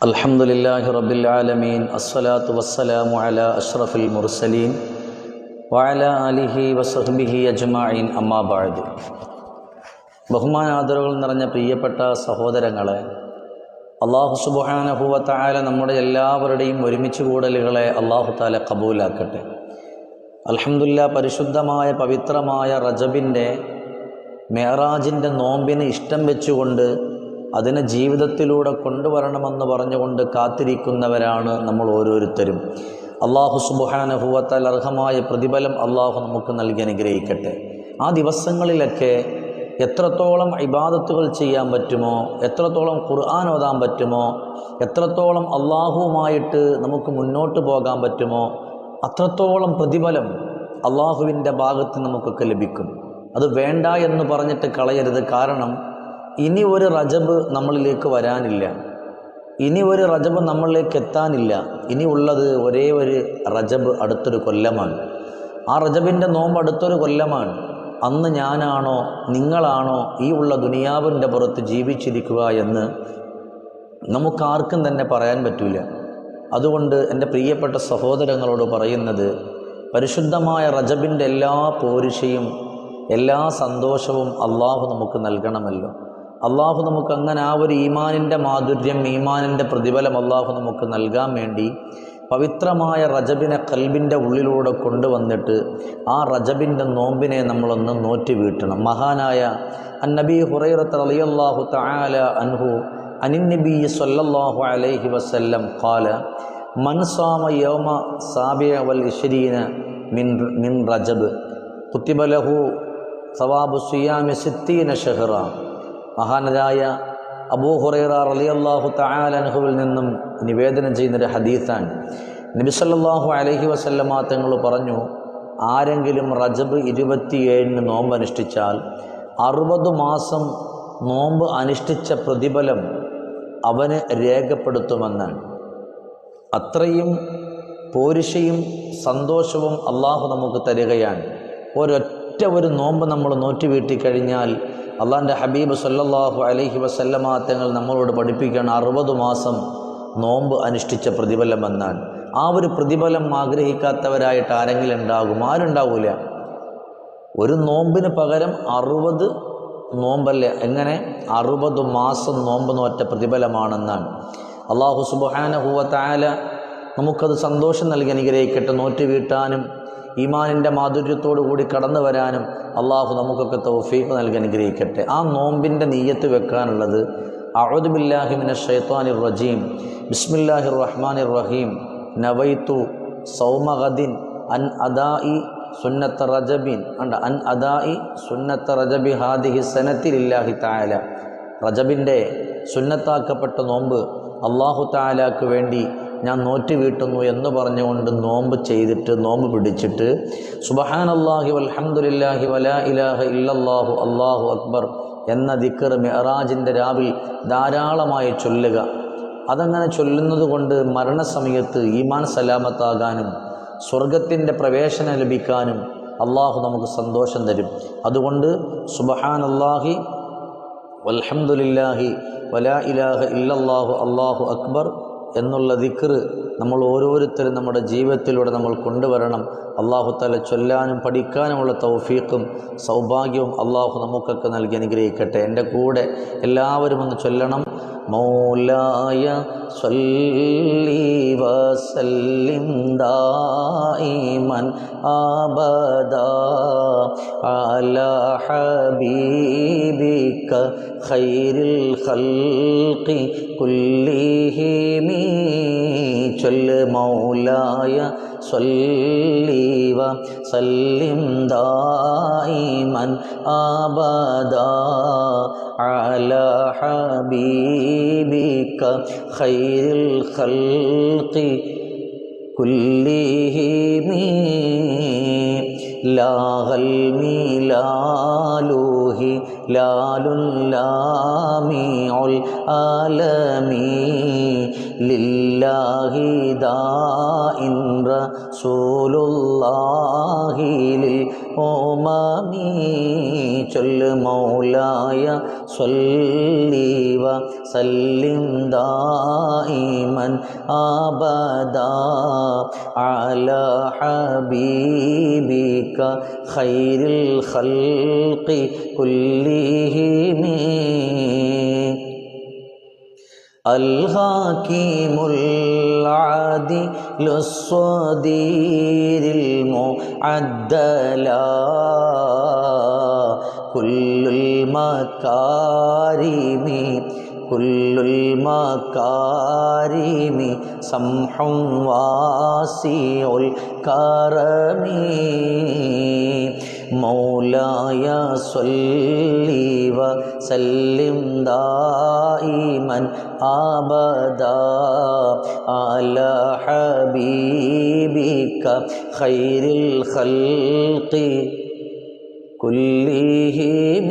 الحمد لله رب العالمين الصلاة والسلام على أشرف المرسلين وعلى آله وصحبه أجمعين أما بعد ബഹുമാനാദരവുകൾ നിറഞ്ഞ പ്രിയപ്പെട്ട സഹോദരങ്ങളെ അള്ളാഹു സുബാനഹുവ താല നമ്മുടെ എല്ലാവരുടെയും ഒരുമിച്ച് കൂടലുകളെ അള്ളാഹു താല കബൂലാക്കട്ടെ അൽഹംദുലില്ലാ പരിശുദ്ധമായ പവിത്രമായ റജബിൻ്റെ മേറാജിൻ്റെ നോമ്പിന് ഇഷ്ടം വെച്ചുകൊണ്ട് അതിനെ ജീവിതത്തിലൂടെ കൊണ്ടുവരണമെന്ന് പറഞ്ഞുകൊണ്ട് കാത്തിരിക്കുന്നവരാണ് നമ്മൾ ഓരോരുത്തരും. അള്ളാഹു സുബാനഹുവത്താൽ അർഹമായ പ്രതിഫലം അള്ളാഹു നമുക്ക് നൽകി അനുഗ്രഹിക്കട്ടെ. ആ ദിവസങ്ങളിലൊക്കെ എത്രത്തോളം ഇബാദത്തുകൾ ചെയ്യാൻ പറ്റുമോ എത്രത്തോളം ഖുർആൻ ഓതാൻ പറ്റുമോ എത്രത്തോളം അള്ളാഹുവുമായിട്ട് നമുക്ക് മുന്നോട്ട് പോകാൻ പറ്റുമോ അത്രത്തോളം പ്രതിഫലം അള്ളാഹുവിന്റെ ഭാഗത്ത് നമുക്കൊക്കെ ലഭിക്കും. അത് വേണ്ട എന്ന് പറഞ്ഞിട്ട് കളയരുത്. കാരണം ഇനി ഒരു റജബ് നമ്മളിലേക്ക് വരാനില്ല. ഇനി ഒരു റജബ് നമ്മളിലേക്ക് എത്താനില്ല. ഇനി ഉള്ളത് ഒരേ ഒരു റജബ് അടുത്തൊരു കൊല്ലമാണ്. ആ റജബിന്റെ നോമ്പ് അടുത്തൊരു കൊല്ലമാണ്. അന്ന് ഞാനാണോ നിങ്ങളാണോ ഈ ഉള്ള ദുനിയാവിന്റെ പുറത്ത് ജീവിച്ചിരിക്കുക എന്ന് നമുക്കാർക്കും തന്നെ പറയാൻ പറ്റില്ല അതുകൊണ്ട് എന്റെ പ്രിയപ്പെട്ട സഹോദരങ്ങളോട് പറയുന്നത് പരിശുദ്ധമായ റജബിന്റെ എല്ലാ പോരിശയും എല്ലാ സന്തോഷവും അള്ളാഹു നമുക്ക് നൽകണമല്ലോ. അള്ളാഹു നമുക്ക് അങ്ങനെ ആ ഒരു ഈമാനിന്റെ മാധുര്യം ഈമാനിന്റെ പ്രതിഫലം അള്ളാഹു നമുക്ക് നൽകാൻ വേണ്ടി പവിത്രമായ റജബിനെ കൽബിന്റെ ഉള്ളിലൂടെ കൊണ്ടുവന്നിട്ട് ആ റജബിന്റെ നോമ്പിനെ നമ്മളൊന്ന് നോറ്റി വീട്ടണം മഹാനായ അന്നബി ഹുറൈറത്ത് അലിയല്ലാഹു തആല അൻഹു അനിന്നബി സല്ലല്ലാഹു അലൈഹി വസല്ലം കാല മൻസാമ യോമ സാബിയ വൽ ഇശ്രീന മിൻ മിൻ റജബ് കുത്തിബലഹു സവാബു സിയാമി സിത്തീന ഷഹറ. മഹാനരായ അബൂ ഹുറൈറ റളിയല്ലാഹു തആല അൻഹുവിൽ നിന്നും നിവേദനം ചെയ്യുന്നൊരു ഹദീസാണ്. നബി അലഹി അലൈഹി വസല്ലമ തങ്ങൾ പറഞ്ഞു ആരെങ്കിലും റജബ് ഇരുപത്തിയേഴിന് നോമ്പ് അനുഷ്ഠിച്ചാൽ അറുപത് മാസം നോമ്പ് അനുഷ്ഠിച്ച പ്രതിഫലം അവന് രേഖപ്പെടുത്തുമെന്നാണ്. അത്രയും പോരിഷയും സന്തോഷവും അള്ളാഹു നമുക്ക് തരികയാണ്. ഒരൊറ്റ ഒരു നോമ്പ് നമ്മൾ നോറ്റി വീട്ടിക്കഴിഞ്ഞാൽ അള്ളാന്റെ ഹബീബ് സല്ലാഹു അലൈഹി വസല്ലമ തങ്ങൾ നമ്മളോട് പഠിപ്പിക്കുകയാണ് അറുപത് മാസം നോമ്പ് അനുഷ്ഠിച്ച പ്രതിഫലം എന്നാണ് ആ ഒരു പ്രതിഫലം ആഗ്രഹിക്കാത്തവരായിട്ട് ആരെങ്കിലും ഉണ്ടാകും? ആരുണ്ടാവില്ല ഒരു നോമ്പിന് പകരം അറുപത് നോമ്പല്ലേ? എങ്ങനെ? അറുപത് മാസം നോമ്പ് നോറ്റ പ്രതിഫലമാണെന്നാണ്. അള്ളാഹു സുബാനഹുവത്തായ നമുക്കത് സന്തോഷം നൽകി അനുഗ്രഹിക്കട്ടെ. നോറ്റ് വീട്ടാനും ഈമാനിന്റെ മാധുര്യത്തോടു കൂടി കടന്നു വരാനും അള്ളാഹു നമുക്കൊക്കെ തൗഫീഖ് നൽകി അനുഗ്രഹിക്കട്ടെ. ആ നോമ്പിന്റെ നീയത്ത് വെക്കാനുള്ളത് അഴുദുബില്ലാഹിമിന ഷെയ്ത്താനിർ റജീം ബിസ്മില്ലാഹിർ റഹ്മാനിർ റഹീം. നവൈത്തു സൗമഹദിൻ അൻ അദായി സുന്നത്ത റജബിൻ. അണ്ട അൻ അദായി സുന്നത്ത റജബി ഹാദിഹി സനത്തിലില്ലാഹി താല റജബിന്റെ സുന്നത്താക്കപ്പെട്ട നോമ്പ് അള്ളാഹു താലാക്ക് വേണ്ടി ഞാൻ നോറ്റ് വീട്ടുന്നു എന്ന് പറഞ്ഞുകൊണ്ട് നോമ്പ് ചെയ്തിട്ട് നോമ്പ് പിടിച്ചിട്ട് സുബഹാൻ അള്ളാഹി വൽഹമുല്ലാഹി വലാ ഇലാഹ ഇല്ലല്ലാഹു അള്ളാഹു അക്ബർ എന്ന ദിക്കർ മെഹറാജിന്റെ രാവിൽ ധാരാളമായി ചൊല്ലുക. അതങ്ങനെ ചൊല്ലുന്നത് കൊണ്ട് മരണസമയത്ത് ഈമാൻ സലാമത്താകാനും സ്വർഗത്തിന്റെ പ്രവേശനം ലഭിക്കാനും അള്ളാഹു നമുക്ക് സന്തോഷം തരും. അതുകൊണ്ട് സുബഹാൻ അള്ളാഹി വൽഹമുല്ലാഹി വലാ ഇലാഹ ഇല്ലല്ലാഹു അള്ളാഹു അക്ബർ എന്നുള്ള ദിക്ർ നമ്മൾ ഓരോരുത്തരും നമ്മുടെ ജീവിതത്തിലൂടെ നമ്മൾ കൊണ്ടുവരണം. അള്ളാഹു തല ചൊല്ലാനും പഠിക്കാനുമുള്ള തൗഫീഖും സൗഭാഗ്യവും അള്ളാഹു നമുക്കൊക്കെ നൽകി അനുഗ്രഹിക്കട്ടെ. എന്റെ കൂടെ എല്ലാവരും ഒന്ന് ചൊല്ലണം. മൗലായ സല്ലി വസല്ലിം ദായിമൻ അബദാ അലാ ഹബീബിക ഖൈരിൽ ഖൽഖി കുല്ലിഹിമി ചൊല്ല് മൗലായ صلي وسلم دائما أبدا على حبيبك خير الخلق كلهم. لا غلمي لا لوهي لا لله العالمين لله داء رسول الله للأمم. جل مولايا صلي وسلم دائما أبدا على حبيبك خير الخلق كلهم الحكيم العادل الصدير المعدلا كل المكارم كل المكارم سمح واسع الكرم مولاي صل وسلم دائما أبدا على حبيبك خير الخلق كلهم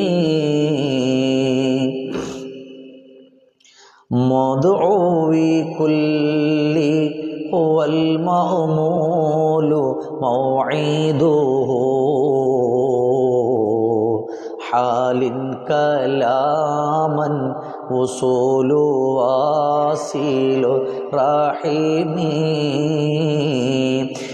مدعوي كل هو المأمول موعده. حال كلاما وصول واصل رحيمي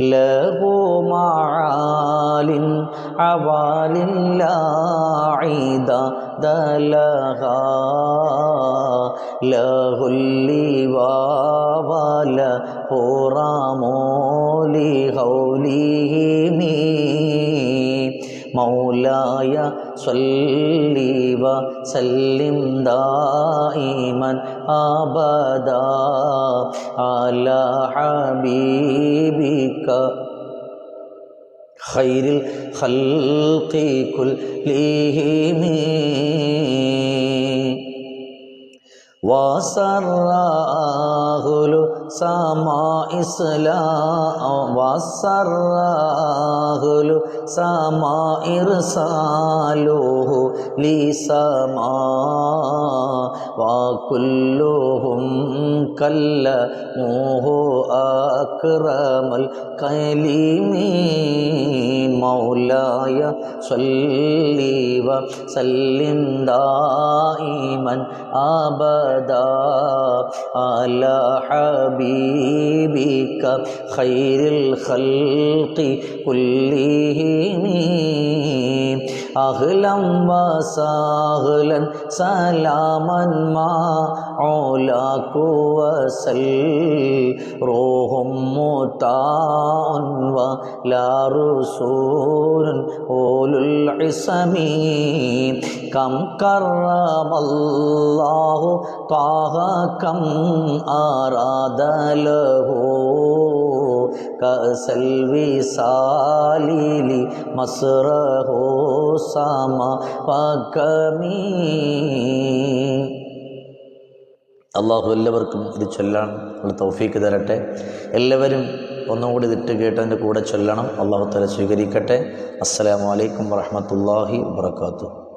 له معال عوال لا عداد لها له اللواء وله رام മൗലായ സല്ലീവ സല്ലിം ദായിമൻ ആബദ ആല ഹബീബിക ഖൈരിൽ ഖൽഖി കുൽ ലീഹിമീ വാസറാഹുലു സമാ ഇസ്ലാ വാസറാഹുലു സമാ ഇർസാലോഹു ലീസമാ സമാ കല്ല മോഹോ അക്രമൽ കലിമീ മൗലായ സല്ലീവ സല്ലിം ദായിമൻ ആബ أبدا على حبيبك خير الخلق كلهم. أهلا وسهلا سلاما مع علاك وسل. روح مطاع ولا رسول أولو العصم. كم كرم الله طه كم أراد له. കൽവിസാലിലി മസ്റഹോ സമ പകമീ അള്ളാഹു എല്ലാവർക്കും ഇത് ചൊല്ലാൻ ഉള്ള തൗഫീക്ക് തരട്ടെ. എല്ലാവരും ഒന്നുകൂടി ഇതിട്ട് കേട്ടതിന്റെ കൂടെ ചൊല്ലണം. അള്ളാഹു തല സ്വീകരിക്കട്ടെ. അസ്സലാമലൈക്കും വറഹമത്തല്ലാഹി വാത്തു